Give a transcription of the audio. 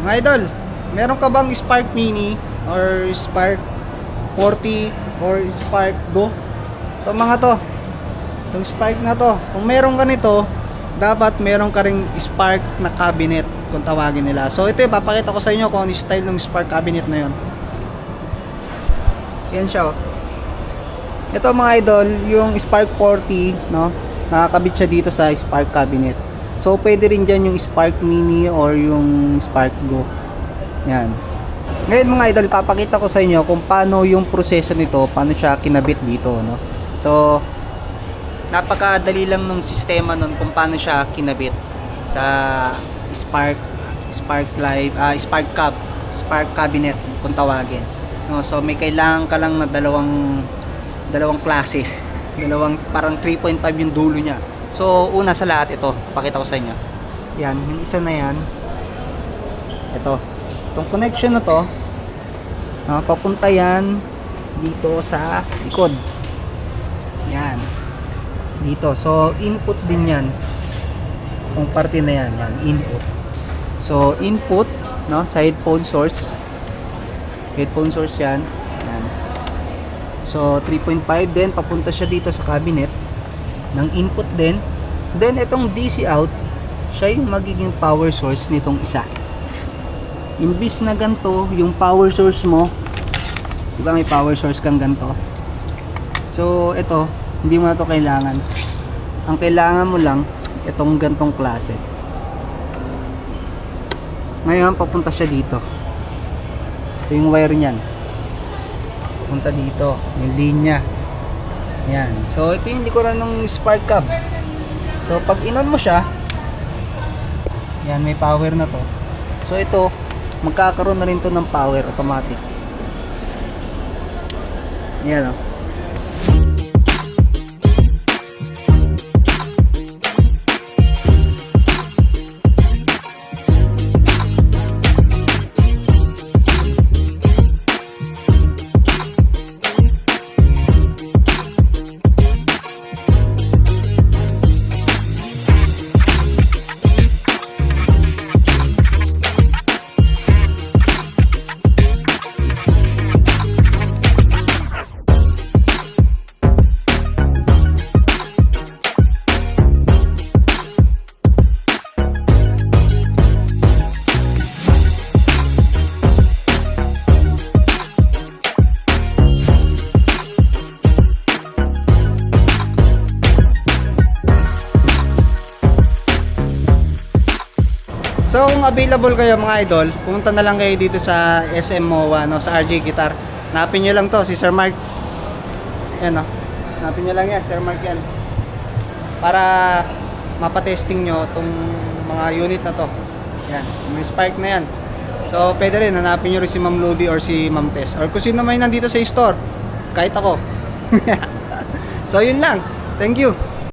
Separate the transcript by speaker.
Speaker 1: Mga idol, meron ka bang Spark Mini or Spark 40 or Spark Go? Ito mga to. Itong Spark na to. Kung meron ka nito, dapat meron ka ring Spark na cabinet kung tawagin nila. So ito, papakita ko sa inyo kung ano style ng Spark cabinet na yon. Yan siya oh. Ito mga idol, yung Spark 40, no? Nakakabit siya dito sa Spark cabinet. So pwede rin dyan yung Spark Mini or yung Spark Go. Yan. Ngayon mga idol, papakita ko sa inyo kung paano yung proseso nito, paano siya kinabit dito, no? So, napakadali lang nung sistema nun kung paano siya kinabit sa Spark Spark Live, ah, Spark Cab, Spark Cabinet kung tawagin. No, so may kailangan ka lang na dalawang dalawang klase. Dalawang parang 3.5 yung dulo niya. So una sa lahat ito, pakita ko sa inyo. Yan, yung isa na yan. Ito. Itong connection na to, no, papunta yan dito sa likod. Yan. Dito. So input din yan. Kung parte na yan, yan, input. So, input, no, sa headphone source. Headphone source yan. Yan. So, 3.5 din, papunta siya dito sa cabinet ng input din. Then, itong DC out, siya yung magiging power source nitong isa. Imbis na ganito, yung power source mo, di ba may power source kang ganito? So, ito, hindi mo na to kailangan. Ang kailangan mo lang, itong gantong klase. Ngayon, papunta siya dito. Ito yung wire niyan. Punta dito. Yung linya. Yan. So, ito yung likuran ng spark cab. So, pag inon mo siya, yan, may power na to. So, ito, magkakaroon na rin to ng power automatic. Yan, oh. So kung available kayo mga idol, pumunta na lang kayo dito sa SM MOA, no, sa RJ Guitar. Napin nyo lang to, si Sir Mark. Yan no. Napin nyo lang yan, Sir Mark yan. Para mapatesting nyo tong mga unit na to. Yan, may spark na yan. So pwede rin, hanapin nyo rin si Ma'am Lodi or si Ma'am Tess. Or kung sino may nandito sa store, kahit ako. so yun lang. Thank you.